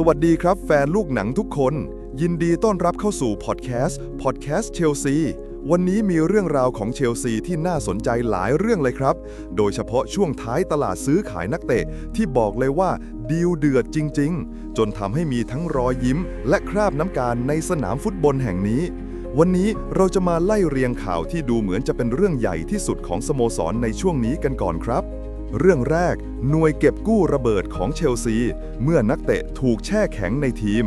สวัสดีครับแฟนลูกหนังทุกคน ยินดีต้อนรับเข้าสู่พอดแคสต์พอดแคสต์เชลซีวันนี้มีเรื่องราวของเชลซีที่น่าสนใจหลายเรื่องเลยครับ โดยเฉพาะช่วงท้ายตลาดซื้อขายนักเตะ ที่บอกเลยว่าดีลเดือดจริง ๆ จนทำให้มีทั้งรอยยิ้ม และคราบน้ำการในสนามฟุตบอลแห่งนี้ วันนี้เราจะมาไล่เรียงข่าวที่ดูเหมือนจะเป็นเรื่องใหญ่ที่สุดของสโมสรในช่วงนี้กันก่อนครับ เรื่องแรก หน่วยเก็บกู้ระเบิดของเชลซี เมื่อนักเตะถูกแช่แข็งในทีม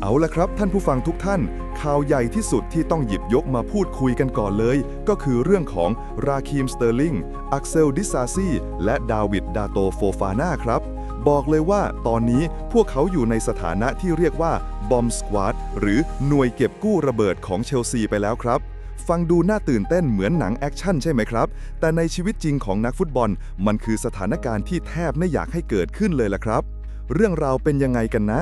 เอาละครับท่านผู้ฟังทุกท่าน ข่าวใหญ่ที่สุดที่ต้องหยิบยกมาพูดคุยกันก่อนเลย ก็คือเรื่องของราคีมสเตอร์ลิง อักเซลดิซาซีและดาวิดดาโตโฟฟาน่าครับบอกเลยว่าตอนนี้พวกเขาอยู่ในสถานะที่เรียกว่าบอมสควอดหรือหน่วยเก็บกู้ระเบิดของเชลซีไปแล้วครับ ฟังดูน่าตื่นเต้นเหมือนหนังแอคชั่นใช่ไหมครับ แต่ในชีวิตจริงของนักฟุตบอล มันคือสถานการณ์ที่แทบไม่อยากให้เกิดขึ้นเลยล่ะครับ เรื่องราวเป็นยังไงกันนะ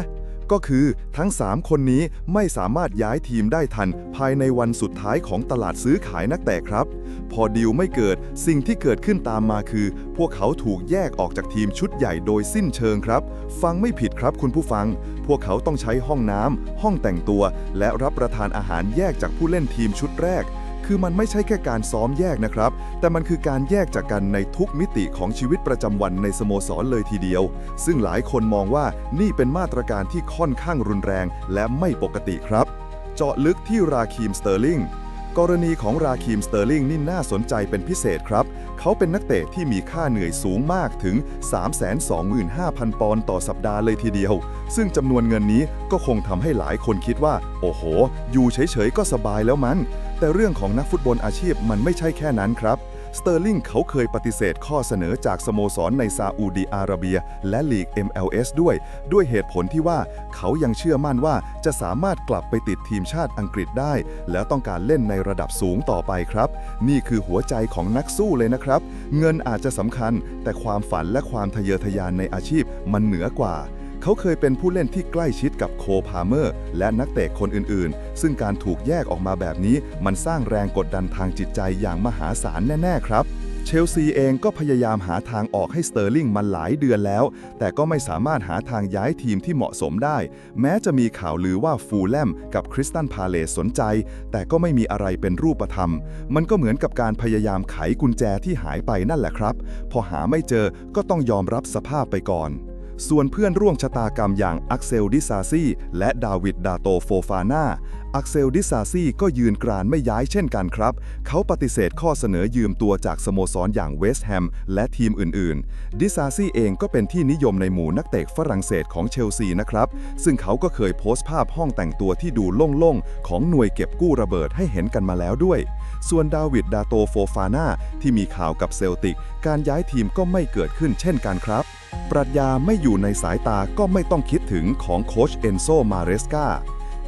ก็คือทั้ง 3 คนนี้ไม่สามารถย้ายทีมได้ทัน ภายในวันสุดท้ายของตลาดซื้อขายนักเตะครับ พอดีลไม่เกิดสิ่งที่เกิดขึ้นตามมาคือ พวกเขาถูกแยกออกจากทีมชุดใหญ่โดยสิ้นเชิงครับ ฟังไม่ผิดครับคุณผู้ฟัง พวกเขาต้องใช้ห้องน้ำห้องแต่งตัว และรับประทานอาหารแยกจากผู้เล่นทีมชุดแรก คือมันไม่ใช่แค่การซ้อมแยกนะครับ แต่มันคือการแยกจากกันในทุกมิติของชีวิตประจำวันในสโมสรเลยทีเดียว ซึ่งหลายคนมองว่านี่เป็นมาตรการที่ค่อนข้างรุนแรงและไม่ปกติครับ เจาะลึกที่ราคีมสเตอร์ลิงกรณีของราคีมสเตอร์ลิงนี่น่าสนใจเป็นพิเศษครับ เขาเป็นนักเตะที่มีค่าเหนื่อยสูงมากถึง 325,000 ปอนด์ต่อสัปดาห์เลยทีเดียว ซึ่งจำนวนเงินนี้ก็คงทำให้หลายคนคิดว่า โอ้โห อยู่เฉยๆก็สบายแล้วมัน แต่เรื่องของนักฟุตบอลอาชีพมันไม่ใช่แค่นั้นครับ สเตอร์ลิงเขาเคยปฏิเสธข้อเสนอจากสโมสรในซาอุดีอาระเบีย และลีก MLS ด้วย ด้วยเหตุผลที่ว่าเขายังเชื่อมั่นว่าจะสามารถกลับไปติดทีมชาติอังกฤษได้ แล้วต้องการเล่นในระดับสูงต่อไปครับ นี่คือหัวใจของนักสู้เลยนะครับ เงินอาจจะสำคัญ แต่ความฝันและความทะเยอทะยานในอาชีพมันเหนือกว่า เขาเคยเป็นผู้เล่นที่ใกล้ชิดกับโคพาเมอร์ และนักเตะคนอื่นๆ ซึ่งการถูกแยกออกมาแบบนี้ มันสร้างแรงกดดันทางจิตใจอย่างมหาศาลแน่ ๆ ครับเชลซีเองก็พยายามหาทางออกให้สเตอร์ลิงมาหลายเดือนแล้ว แต่ก็ไม่สามารถหาทางย้ายทีมที่เหมาะสมได้ แม้จะมีข่าวลือว่าฟูลแลมกับคริสตันพาเลสสนใจ แต่ก็ไม่มีอะไรเป็นรูปธรรม มันก็เหมือนกับการพยายามไขกุญแจที่หายไปนั่นแหละครับ พอหาไม่เจอก็ต้องยอมรับสภาพไปก่อน ส่วนเพื่อนร่วมชะตากรรมอย่างอักเซลดิซาซีและดาวิดดาโตโฟฟาน่าอักเซลดิซาซีก็ยืนกรานไม่ย้ายเช่นกันครับ เขาปฏิเสธข้อเสนอยืมตัวจากสโมสรอย่างเวสต์แฮมและทีมอื่นๆ ดิซาซีเองก็เป็นที่นิยมในหมู่นักเตะฝรั่งเศสของเชลซีนะครับ ซึ่งเขาก็เคยโพสต์ภาพห้องแต่งตัวที่ดูโล่งๆ ของหน่วยเก็บกู้ระเบิดให้เห็นกันมาแล้วด้วย ส่วนดาวิดดาโตโฟฟาน่าที่มีข่าวกับเซลติก การย้ายทีมก็ไม่เกิดขึ้นเช่นกันครับ ปรัชญาไม่อยู่ในสายตาก็ไม่ต้องคิดถึงของโคชเอนโซมาเรสกา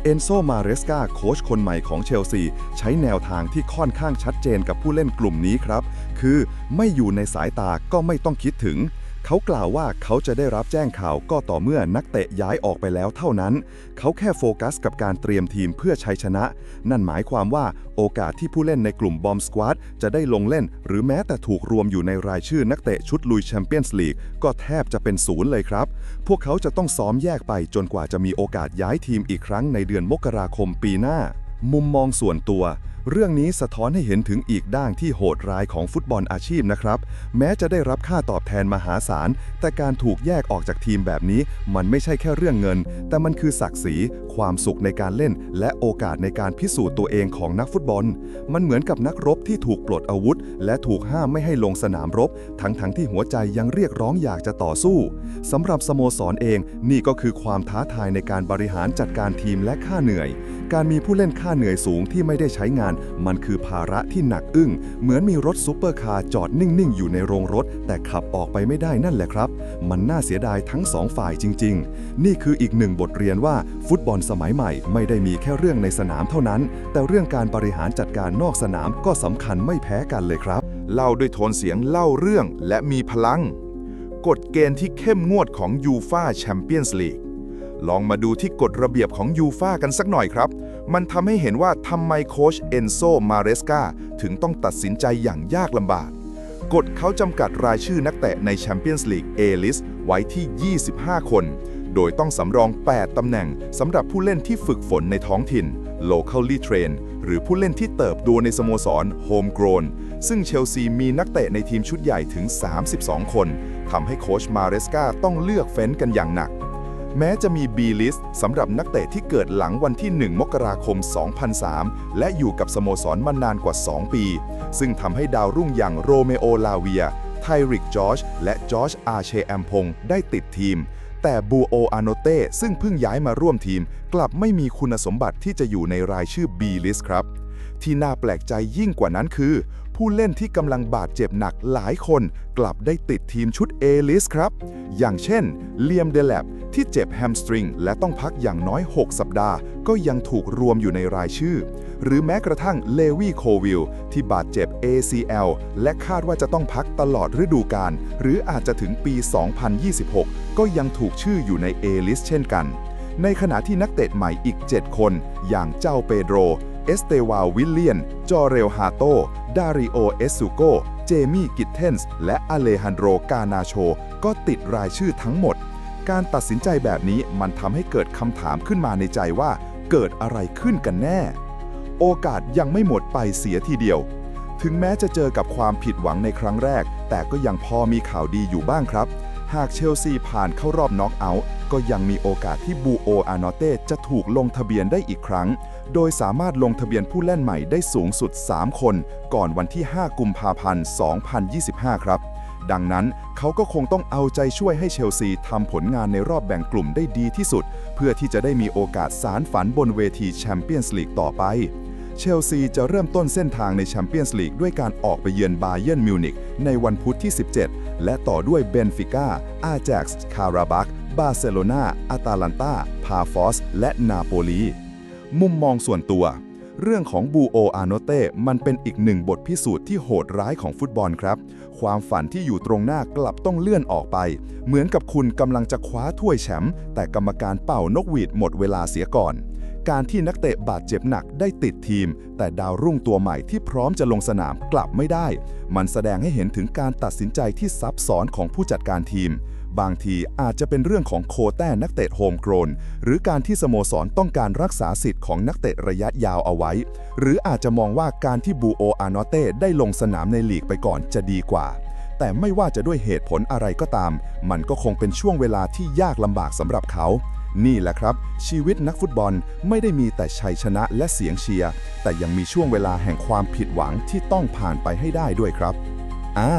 เอนโซมาเรสกาโค้ชคนใหม่ของเชลซี ใช้แนวทางที่ค่อนข้างชัดเจนกับผู้เล่นกลุ่มนี้ครับ คือไม่อยู่ในสายตาก็ไม่ต้องคิดถึง เขากล่าวว่าเขาจะได้รับแจ้งข่าวก็ต่อเมื่อนักเตะย้ายออกไปแล้วเท่านั้น เขาแค่โฟกัสกับการเตรียมทีมเพื่อชัยชนะ นั่นหมายความว่าโอกาสที่ผู้เล่นในกลุ่มบอมสควอตจะได้ลงเล่น หรือแม้แต่ถูกรวมอยู่ในรายชื่อนักเตะชุดลุยแชมเปี้ยนส์ลีกก็แทบจะเป็นศูนย์เลยครับ พวกเขาจะต้องซ้อมแยกไปจนกว่าจะมีโอกาสย้ายทีมอีกครั้งในเดือนมกราคมปีหน้า มุมมองส่วนตัว เรื่องนี้สะท้อนให้เห็นถึงอีกด้านที่โหดร้ายของฟุตบอลอาชีพนะครับ แม้จะได้รับค่าตอบแทนมหาศาล แต่การถูกแยกออกจากทีมแบบนี้ มันไม่ใช่แค่เรื่องเงิน แต่มันคือศักดิ์ศรี ความสุขในการเล่น และโอกาสในการพิสูจน์ตัวเองของนักฟุตบอล มันเหมือนกับนักรบที่ถูกปลดอาวุธ และถูกห้ามไม่ให้ลงสนามรบ ทั้งๆทที่หัวใจยังเรียกร้องอยากจะต่อสู้สำหรับสโมสรเองนี่ก็คือความท้าทายในการบริหารจัดการทีมและค่าเหนื่อย การมีผู้เล่นค่าเหนื่อยสูงที่ไม่ได้ใช้งานมันคือภาระที่หนักอึ้ง เหมือนมีรถซูเปอร์คาร์จอดนิ่ง ๆ อยู่ในโรงรถ แต่ขับออกไปไม่ได้นั่นแหละครับ มันน่าเสียดายทั้งสองฝ่ายจริง ๆ นี่คืออีกหนึ่งบทเรียนว่าฟุตบอลสมัยใหม่ไม่ได้มีแค่เรื่องในสนามเท่านั้น แต่เรื่องการบริหารจัดการนอกสนามก็สำคัญไม่แพ้กันเลยครับ เล่าด้วยโทนเสียงเล่าเรื่องและมีพลัง กฎเกณฑ์ที่เข้มงวดของยูฟาแชมเปี้ยนส์ลีกลองมาดูที่กฎระเบียบของยูฟากันสักหน่อยครับ มันทำให้เห็นว่าทำไมโค้ชเอนโซมาเรสกาถึงต้องตัดสินใจอย่างยากลำบากกฎเขาจำกัดรายชื่อนักเตะในแชมเปี้ยนส์ลีกเอลิสไว้ที่ 25 คน โดยต้องสำรอง 8 ตำแหน่งสำหรับผู้เล่นที่ฝึกฝนในท้องถิ่น locally trained หรือผู้เล่นที่เติบโตในสโมสร homegrown ซึ่งเชลซีมีนักเตะในทีมชุดใหญ่ถึง 32 คน ทำให้โค้ชมาเรสกาต้องเลือกเฟ้นกันอย่างหนัก แม้จะมี B-list สำหรับนักเตะที่เกิดหลังวันที่ 1 มกราคม 2003 และอยู่กับสโมสรมานานกว่า 2 ปี ซึ่งทำให้ดาวรุ่งอย่างโรเมโอ ลาเวีย ไทริก จอร์จและจอร์จอาเชแอมพงได้ติดทีม แต่บูโอ อาโนเต้ ซึ่งเพิ่งย้ายมาร่วมทีม กลับไม่มีคุณสมบัติที่จะอยู่ในรายชื่อ B-list ครับ ที่น่าแปลกใจยิ่งกว่านั้นคือ ผู้เล่นที่กำลังบาดเจ็บหนักหลายคน กลับได้ติดทีมชุด A-list ครับ อย่างเช่นเลียมเดลบ ที่เจ็บแฮมสตริงและต้องพักอย่างน้อย 6 สัปดาห์ ก็ยังถูกรวมอยู่ในรายชื่อ หรือแม้กระทั่งเลวีโควิลที่บาดเจ็บ ACL และคาดว่าจะต้องพักตลอดฤดูกาลหรืออาจจะถึงปี 2026 ก็ยังถูกชื่ออยู่ใน A-list เช่นกัน ในขณะที่นักเตะใหม่อีก 7 คน อย่างเจ้าเปโดรเอสเตวาวิลเลียน จอเรลฮาโต ดาริโอ เอสซูโก เจมี่ กิตเทนส์ และอเลฮันโดร กานาโช ก็ติดรายชื่อทั้งหมด การตัดสินใจแบบนี้มันทำให้เกิดคำถามขึ้นมาในใจว่า เกิดอะไรขึ้นกันแน่ โอกาสยังไม่หมดไปเสียทีเดียว ถึงแม้จะเจอกับความผิดหวังในครั้งแรก แต่ก็ยังพอมีข่าวดีอยู่บ้างครับ หากเชลซีผ่านเข้ารอบน็อกเอาท์ก็ยังมีโอกาสที่บูโออาโนเต้จะถูกลงทะเบียนได้อีกครั้ง โดยสามารถลงทะเบียนผู้เล่นใหม่ได้สูงสุด 3 คน ก่อนวันที่ 5 กุมภาพันธ์ 2025 ครับ ดังนั้นเขาก็คงต้องเอาใจช่วยให้เชลซีทำผลงานในรอบแบ่งกลุ่มได้ดีที่สุด เพื่อที่จะได้มีโอกาสสารฝันบนเวทีแชมเปี้ยนส์ลีกต่อไป เชลซีจะเริ่มต้นเส้นทางในแชมเปี้ยนส์ลีกด้วยการออกไปเยือนบาเยิร์นมิวนิกในวันพุธที่ 17 และต่อด้วยเบนฟิก้า อาแจ็กซ์คาราบักบาร์เซโลนาอาตาลันตาพาฟอส และนาโปลี มุมมองส่วนตัว เรื่องของบูโออาโนเต้มันเป็นอีกหนึ่งบทพิสูจน์ที่โหดร้ายของฟุตบอลครับ ความฝันที่อยู่ตรงหน้ากลับต้องเลื่อนออกไป เหมือนกับคุณกำลังจะคว้าถ้วยแชมป์แต่กรรมการเป่านกหวีดหมดเวลาเสียก่อน การที่นักเตะบาดเจ็บหนักได้ติดทีม แต่ดาวรุ่งตัวใหม่ที่พร้อมจะลงสนามกลับไม่ได้ มันแสดงให้เห็นถึงการตัดสินใจที่ซับซ้อนของผู้จัดการทีม บางทีอาจจะเป็นเรื่องของโควต้นักเตะโฮมโกรนหรือการที่สโมสรต้องการรักษาสิทธิ์ของนักเตะระยะยาวเอาไว้ หรืออาจจะมองว่าการที่บูโออาโนเต้ได้ลงสนามในลีกไปก่อนจะดีกว่า แต่ไม่ว่าจะด้วยเหตุผลอะไรก็ตาม มันก็คงเป็นช่วงเวลาที่ยากลำบากสำหรับเขานี่แหละครับ ชีวิตนักฟุตบอลไม่ได้มีแต่ชัยชนะและเสียงเชียร์ แต่ยังมีช่วงเวลาแห่งความผิดหวังที่ต้องผ่านไปให้ได้ด้วยครับ อ่า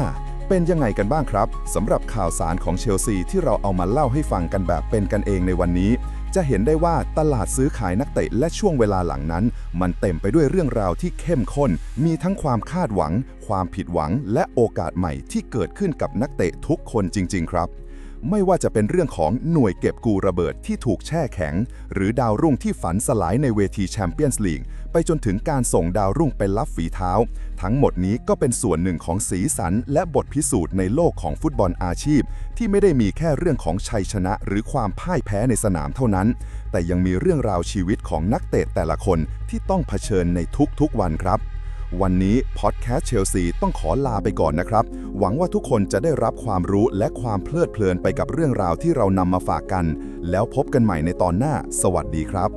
เป็นยังไงกันบ้างครับสำหรับข่าวสารของเชลซีที่เราเอามาเล่าให้ฟังกันแบบเป็นกันเองในวันนี้ จะเห็นได้ว่าตลาดซื้อขายนักเตะและช่วงเวลาหลังนั้น มันเต็มไปด้วยเรื่องราวที่เข้มข้น มีทั้งความคาดหวัง ความผิดหวัง และโอกาสใหม่ที่เกิดขึ้นกับนักเตะทุกคนจริง ๆ ครับ ไม่ว่าจะเป็นเรื่องของหน่วยเก็บกูระเบิดที่ถูกแช่แข็ง หรือดาวรุ่งที่ฝันสลายในเวทีแชมเปี้ยนส์ลีกไปจนถึงการส่งดาวรุ่งไปรับฝีเท้า ทั้งหมดนี้ก็เป็นส่วนหนึ่งของสีสัน และบทพิสูจน์ในโลกของฟุตบอลอาชีพ ที่ไม่ได้มีแค่เรื่องของชัยชนะ หรือความพ่ายแพ้ในสนามเท่านั้น แต่ยังมีเรื่องราวชีวิตของนักเตะแต่ละคนที่ต้องเผชิญในทุกๆวันครับ วันนี้พอดแคสต์เชลซีต้องขอลาไปก่อนนะครับ หวังว่าทุกคนจะได้รับความรู้และความเพลิดเพลินไปกับเรื่องราวที่เรานำมาฝากกัน แล้วพบกันใหม่ในตอนหน้า สวัสดีครับ